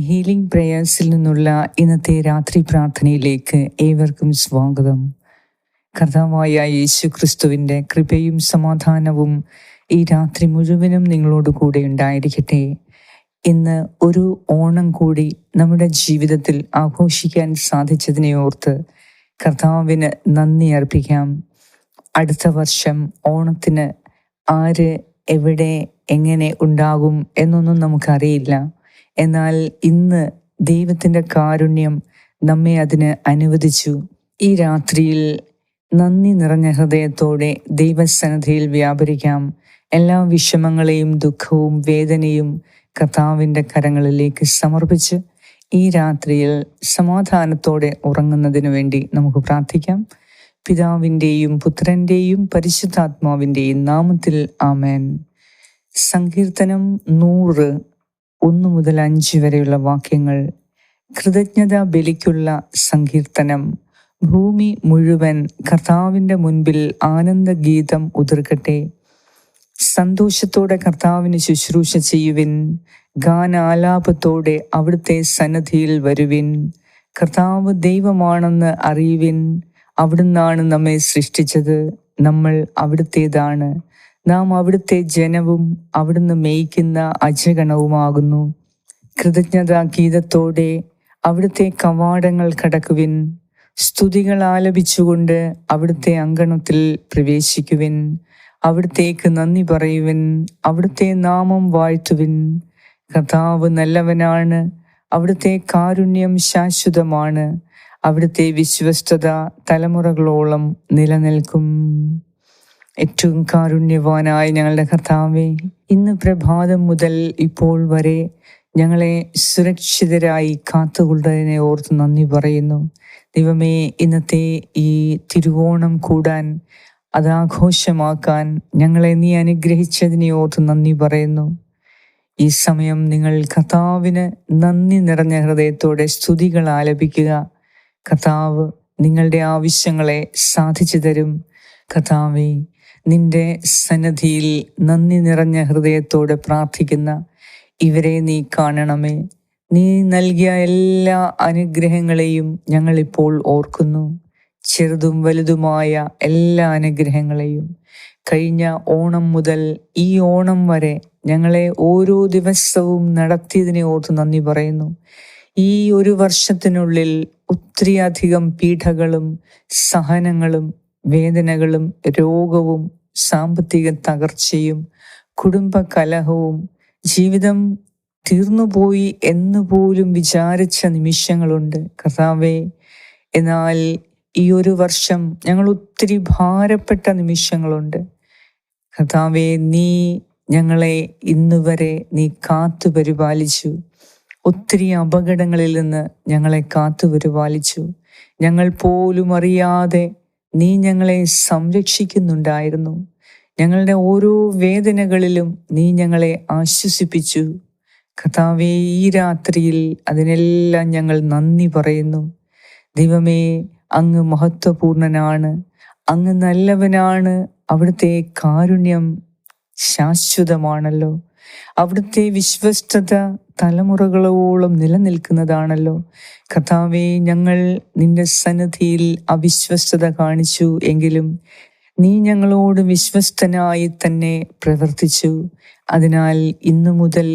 Healing പ്രേയേഴ്സിൽ നിന്നുള്ള ഇന്നത്തെ രാത്രി പ്രാർത്ഥനയിലേക്ക് ഏവർക്കും സ്വാഗതം. കർത്താവായ യേശു ക്രിസ്തുവിന്റെ കൃപയും സമാധാനവും ഈ രാത്രി മുഴുവനും നിങ്ങളോട് കൂടെ ഉണ്ടായിരിക്കട്ടെ. ഇന്ന് ഒരു ഓണം കൂടി നമ്മുടെ ജീവിതത്തിൽ ആഘോഷിക്കാൻ സാധിച്ചതിനെ ഓർത്ത് കർത്താവിന് നന്ദി അർപ്പിക്കാം. അടുത്ത വർഷം ഓണത്തിന് ആര് എവിടെ എങ്ങനെ ഉണ്ടാകും എന്നൊന്നും നമുക്കറിയില്ല. എന്നാൽ ഇന്ന് ദൈവത്തിന്റെ കാരുണ്യം നമ്മെ അതിന് അനുവദിച്ചു. ഈ രാത്രിയിൽ നന്ദി നിറഞ്ഞ ഹൃദയത്തോടെ ദൈവസന്നിധിയിൽ വ്യാപരിക്കാം. എല്ലാ വിഷമങ്ങളെയും ദുഃഖവും വേദനയും കർത്താവിന്റെ കരങ്ങളിലേക്ക് സമർപ്പിച്ച് ഈ രാത്രിയിൽ സമാധാനത്തോടെ ഉറങ്ങുന്നതിനു വേണ്ടി നമുക്ക് പ്രാർത്ഥിക്കാം. പിതാവിന്റെയും പുത്രന്റെയും പരിശുദ്ധാത്മാവിന്റെയും നാമത്തിൽ ആമേൻ. സങ്കീർത്തനം നൂറ് ഒന്ന് മുതൽ അഞ്ച് വരെയുള്ള വാക്യങ്ങൾ. കൃതജ്ഞത ബലിക്കുള്ള സങ്കീർത്തനം. ഭൂമി മുഴുവൻ കർത്താവിന്റെ മുൻപിൽ ആനന്ദഗീതം ഉതിർക്കട്ടെ. സന്തോഷത്തോടെ കർത്താവിന് ശുശ്രൂഷ ചെയ്യുവിൻ. ഗാനാലാപത്തോടെ അവിടുത്തെ സന്നദ്ധിയിൽ വരുവിൻ. കർത്താവ് ദൈവമാണെന്ന് അറിയുവിൻ. അവിടുന്നാണ് നമ്മെ സൃഷ്ടിച്ചത്. നമ്മൾ അവിടുത്തേതാണ്. നാം അവിടുത്തെ ജനവും അവിടുന്ന് മേയ്ക്കുന്ന അജഗണവുമാകുന്നു. കൃതജ്ഞതാ ഗീതത്തോടെ അവിടുത്തെ കവാടങ്ങൾ കടക്കുവിൻ. സ്തുതികൾ ആലപിച്ചുകൊണ്ട് അവിടുത്തെ അങ്കണത്തിൽ പ്രവേശിക്കുവിൻ. അവിടുത്തേക്ക് നന്ദി പറയുവിൻ. അവിടുത്തെ നാമം വാഴ്ത്തുവിൻ. കർത്താവ് നല്ലവനാണ്. അവിടുത്തെ കാരുണ്യം ശാശ്വതമാണ്. അവിടുത്തെ വിശ്വസ്തത തലമുറകളോളം നിലനിൽക്കും. ഏറ്റവും കാരുണ്യവാനായ ഞങ്ങളുടെ കർത്താവെ ഇന്ന് പ്രഭാതം മുതൽ ഇപ്പോൾ വരെ ഞങ്ങളെ സുരക്ഷിതരായി കാത്തുകൊണ്ടതിനെ ഓർത്ത് നന്ദി പറയുന്നു. ദൈവമേ ഇന്നത്തെ ഈ തിരുവോണം കൂടാൻ അത് ആഘോഷമാക്കാൻ ഞങ്ങളെ നീ അനുഗ്രഹിച്ചതിനെ ഓർത്ത് നന്ദി പറയുന്നു. ഈ സമയം നിങ്ങൾ കർത്താവിന് നന്ദി നിറഞ്ഞ ഹൃദയത്തോടെ സ്തുതികൾ ആലപിക്കുക. കർത്താവ് നിങ്ങളുടെ ആവശ്യങ്ങളെ സാധിച്ചു തരും. കർത്താവെ നിന്റെ സന്നദ്ധിയിൽ നന്ദി നിറഞ്ഞ ഹൃദയത്തോടെ പ്രാർത്ഥിക്കുന്ന ഇവരെ നീ കാണണമേ. നീ നൽകിയ എല്ലാ അനുഗ്രഹങ്ങളെയും ഞങ്ങളിപ്പോൾ ഓർക്കുന്നു. ചെറുതും വലുതുമായ എല്ലാ അനുഗ്രഹങ്ങളെയും. കഴിഞ്ഞ ഓണം മുതൽ ഈ ഓണം വരെ ഞങ്ങളെ ഓരോ ദിവസവും നടത്തിയതിനെ ഓർത്ത് നന്ദി പറയുന്നു. ഈ ഒരു വർഷത്തിനുള്ളിൽ ഒത്തിരിയധികം പീഠകളും സഹനങ്ങളും വേദനകളും രോഗവും സാമ്പത്തിക തകർച്ചയും കുടുംബ കലഹവും ജീവിതം തീർന്നുപോയി എന്ന് പോലും വിചാരിച്ച നിമിഷങ്ങളുണ്ട്. കർത്താവേ എന്നാൽ ഈ ഒരു വർഷം ഞങ്ങൾ ഒത്തിരി ഭാരപ്പെട്ട നിമിഷങ്ങളുണ്ട്. കർത്താവെ നീ ഞങ്ങളെ ഇന്ന് വരെ നീ കാത്തു പരിപാലിച്ചു. ഒത്തിരി അപകടങ്ങളിൽ നിന്ന് ഞങ്ങളെ കാത്തു പരിപാലിച്ചു. ഞങ്ങൾ പോലും അറിയാതെ നീ ഞങ്ങളെ സംരക്ഷിക്കുന്നുണ്ടായിരുന്നു. ഞങ്ങളുടെ ഓരോ വേദനകളിലും നീ ഞങ്ങളെ ആശ്വസിപ്പിച്ചു. കഥാവേ ഈ രാത്രിയിൽ അതിനെല്ലാം ഞങ്ങൾ നന്ദി പറയുന്നു. ദൈവമേ അങ്ങ് മഹത്വപൂർണനാണ്. അങ്ങ് നല്ലവനാണ്. അവിടുത്തെ കാരുണ്യം ശാശ്വതമാണല്ലോ. അവിടുത്തെ വിശ്വസ്തത തലമുറകളോളം നിലനിൽക്കുന്നതാണല്ലോ. കഥാവെ ഞങ്ങൾ നിന്റെ സന്നദ്ധിയിൽ അവിശ്വസ്തത കാണിച്ചു എങ്കിലും നീ ഞങ്ങളോട് വിശ്വസ്തനായി തന്നെ പ്രവർത്തിച്ചു. അതിനാൽ ഇന്നു മുതൽ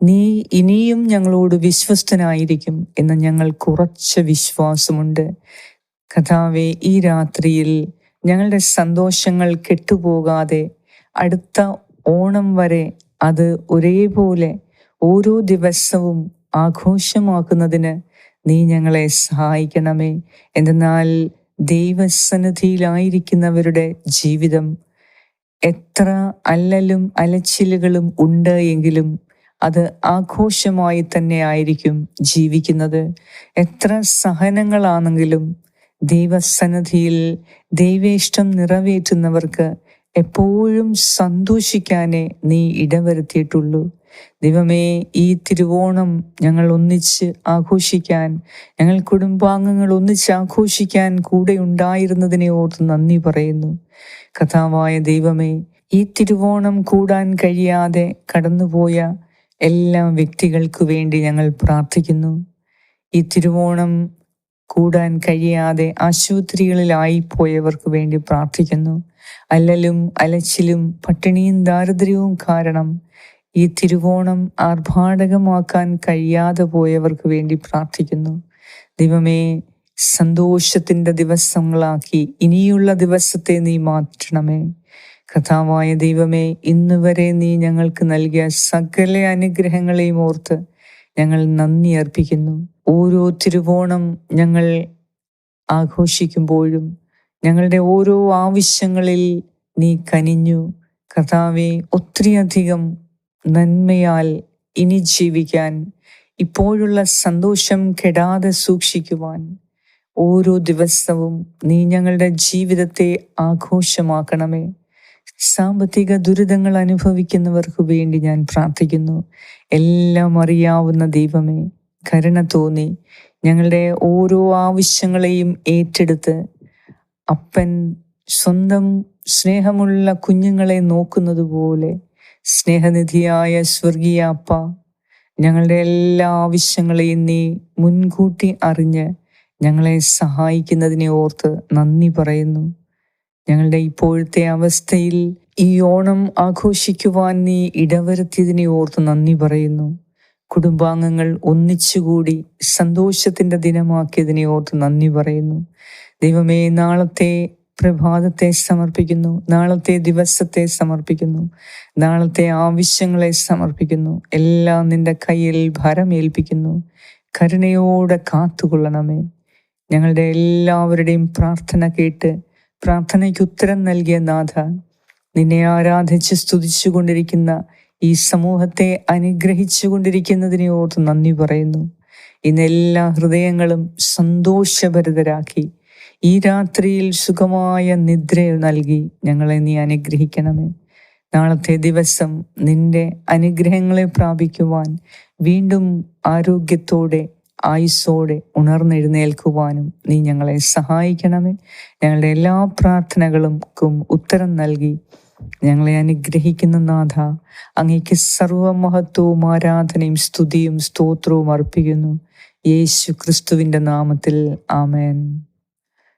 നീ ഇനിയും ഞങ്ങളോട് വിശ്വസ്തനായിരിക്കും എന്ന് ഞങ്ങൾ കുറച്ച് വിശ്വാസമുണ്ട്. കഥാവെ ഈ രാത്രിയിൽ ഞങ്ങളുടെ സന്തോഷങ്ങൾ കെട്ടുപോകാതെ അടുത്ത ഓണം വരെ അത് ഒരേപോലെ ഓരോ ദിവസവും ആഘോഷമാക്കുന്നതിന് നീ ഞങ്ങളെ സഹായിക്കണമേ. എന്തെന്നാൽ ദൈവസന്നിധിയിലായിരിക്കുന്നവരുടെ ജീവിതം എത്ര അല്ലലും അലച്ചിലുകളും ഉണ്ട് എങ്കിലും അത് ആഘോഷമായി തന്നെ ആയിരിക്കും ജീവിക്കുന്നത്. എത്ര സഹനങ്ങളാണെങ്കിലും ദൈവസന്നിധിയിൽ ദൈവേഷ്ടം നിറവേറ്റുന്നവർക്ക് എപ്പോഴും സന്തോഷിക്കാനേ നീ ഇടവരുത്തിയിട്ടുള്ളൂ. ദൈവമേ ഈ തിരുവോണം ഞങ്ങൾ ഒന്നിച്ച് ആഘോഷിക്കാൻ ഞങ്ങൾ കുടുംബാംഗങ്ങൾ ഒന്നിച്ച് ആഘോഷിക്കാൻ കൂടെ ഉണ്ടായിരുന്നതിനെ ഓർത്ത് നന്ദി പറയുന്നു. കഥാവായ ദൈവമേ ഈ തിരുവോണം കൂടാൻ കഴിയാതെ കടന്നുപോയ എല്ലാ വ്യക്തികൾക്കു വേണ്ടി ഞങ്ങൾ പ്രാർത്ഥിക്കുന്നു. ഈ തിരുവോണം കൂടാൻ കഴിയാതെ ആശുപത്രികളിലായി പോയവർക്ക് വേണ്ടി പ്രാർത്ഥിക്കുന്നു. അല്ലലും അലച്ചിലും പട്ടിണിയും ദാരിദ്ര്യവും കാരണം ഈ തിരുവോണം ആർഭാടകമാക്കാൻ കഴിയാതെ പോയവർക്ക് വേണ്ടി പ്രാർത്ഥിക്കുന്നു. ദൈവമേ സന്തോഷത്തിന്റെ ദിവസങ്ങളാക്കി ഇനിയുള്ള ദിവസത്തെ നീ മാറ്റണമേ. കഥാവായ ദൈവമേ ഇന്ന് വരെ നീ ഞങ്ങൾക്ക് നൽകിയ സകല അനുഗ്രഹങ്ങളെയും ഓർത്ത് ഞങ്ങൾ നന്ദി അർപ്പിക്കുന്നു. ഓരോ തിരുവോണം ഞങ്ങൾ ആഘോഷിക്കുമ്പോഴും ഞങ്ങളുടെ ഓരോ ആവശ്യങ്ങളിൽ നീ കനിഞ്ഞു. കർത്താവെ ഒത്തിരിയധികം നന്മയാൽ ഇനി ജീവിക്കാൻ ഇപ്പോഴുള്ള സന്തോഷം കെടാതെ സൂക്ഷിക്കുവാൻ ഓരോ ദിവസവും നീ ഞങ്ങളുടെ ജീവിതത്തെ ആഘോഷമാക്കണമേ. സാമ്പത്തിക ദുരിതങ്ങൾ അനുഭവിക്കുന്നവർക്ക് വേണ്ടി ഞാൻ പ്രാർത്ഥിക്കുന്നു. എല്ലാം അറിയാവുന്ന ദൈവമേ കരുണ തോന്നി. ഞങ്ങളുടെ ഓരോ ആവശ്യങ്ങളെയും ഏറ്റെടുത്ത് അപ്പൻ സ്വന്തം സ്നേഹമുള്ള കുഞ്ഞുങ്ങളെ നോക്കുന്നത് പോലെ സ്നേഹനിധിയായ സ്വർഗീയ അപ്പ ഞങ്ങളുടെ എല്ലാ ആവശ്യങ്ങളെയും നീ മുൻകൂട്ടി അറിഞ്ഞ് ഞങ്ങളെ സഹായിക്കുന്നതിനെ ഓർത്ത് നന്ദി പറയുന്നു. ഞങ്ങളുടെ ഇപ്പോഴത്തെ അവസ്ഥയിൽ ഈ ഓണം ആഘോഷിക്കുവാൻ നീ ഇടവരുത്തിയതിനെ ഓർത്ത് നന്ദി പറയുന്നു. കുടുംബാംഗങ്ങൾ ഒന്നിച്ചുകൂടി സന്തോഷത്തിന്റെ ദിനമാക്കിയതിനെ ഓർത്ത് നന്ദി പറയുന്നു. ദൈവമേ നാളത്തെ പ്രഭാതത്തെ സമർപ്പിക്കുന്നു നാളത്തെ ദിവസത്തെ സമർപ്പിക്കുന്നു നാളത്തെ ആവശ്യങ്ങളെ സമർപ്പിക്കുന്നു എല്ലാം നിന്റെ കയ്യിൽ ഭരമേൽപ്പിക്കുന്നു. കരുണയോടെ കാത്തുകൊള്ളണമേ. ഞങ്ങളുടെ എല്ലാവരുടെയും പ്രാർത്ഥന കേട്ട് പ്രാർത്ഥനയ്ക്ക് ഉത്തരം നൽകിയ നാഥ നിന്നെ ആരാധിച്ച് സ്തുതിച്ചുകൊണ്ടിരിക്കുന്ന ഈ സമൂഹത്തെ അനുഗ്രഹിച്ചുകൊണ്ടിരിക്കുന്നതിനെ ഓർത്ത് നന്ദി പറയുന്നു. ഇന്ന് എല്ലാ ഹൃദയങ്ങളും സന്തോഷഭരിതരാക്കി ഈ രാത്രിയിൽ സുഖമായ നിദ്ര നൽകി ഞങ്ങളെ നീ അനുഗ്രഹിക്കണമേ. നാളത്തെ ദിവസം നിന്റെ അനുഗ്രഹങ്ങളെ പ്രാപിക്കുവാൻ വീണ്ടും ആരോഗ്യത്തോടെ ആയുസ്സോടെ ഉണർന്നെഴുന്നേൽക്കുവാനും നീ ഞങ്ങളെ സഹായിക്കണമേ. ഞങ്ങളുടെ എല്ലാ പ്രാർത്ഥനകൾക്കും ഉത്തരം നൽകി ഞങ്ങളെ അനുഗ്രഹിക്കുന്ന നാഥ അങ്ങേക്ക് സർവമഹത്വവും ആരാധനയും സ്തുതിയും സ്തോത്രവും അർപ്പിക്കുന്നു. യേശു ക്രിസ്തുവിന്റെ നാമത്തിൽ ആമേൻ.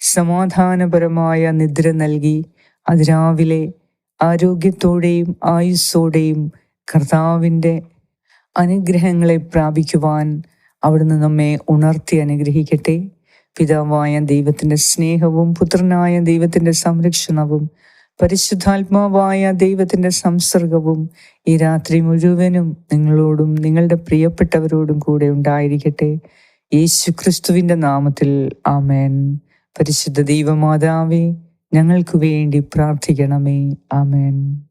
സമാധാനപരമായ നിദ്ര നൽകി. അതിരാവിലെ ആരോഗ്യത്തോടെയും ആയുസ്സോടെയും കർത്താവിന്റെ അനുഗ്രഹങ്ങളെ പ്രാപിക്കുവാൻ അവിടുന്ന് നമ്മെ ഉണർത്തി അനുഗ്രഹിക്കട്ടെ. പിതാവായ ദൈവത്തിന്റെ സ്നേഹവും പുത്രനായ ദൈവത്തിന്റെ സംരക്ഷണവും പരിശുദ്ധാത്മാവായ ദൈവത്തിന്റെ സംസർഗവും ഈ രാത്രി മുഴുവനും നിങ്ങളോടും നിങ്ങളുടെ പ്രിയപ്പെട്ടവരോടും കൂടെ ഉണ്ടായിരിക്കട്ടെ. യേശു ക്രിസ്തുവിന്റെ നാമത്തിൽ ആമേൻ. പരിശുദ്ധ ദൈവമാതാവേ ഞങ്ങൾക്ക് വേണ്ടി പ്രാർത്ഥിക്കണമേ. ആമേൻ.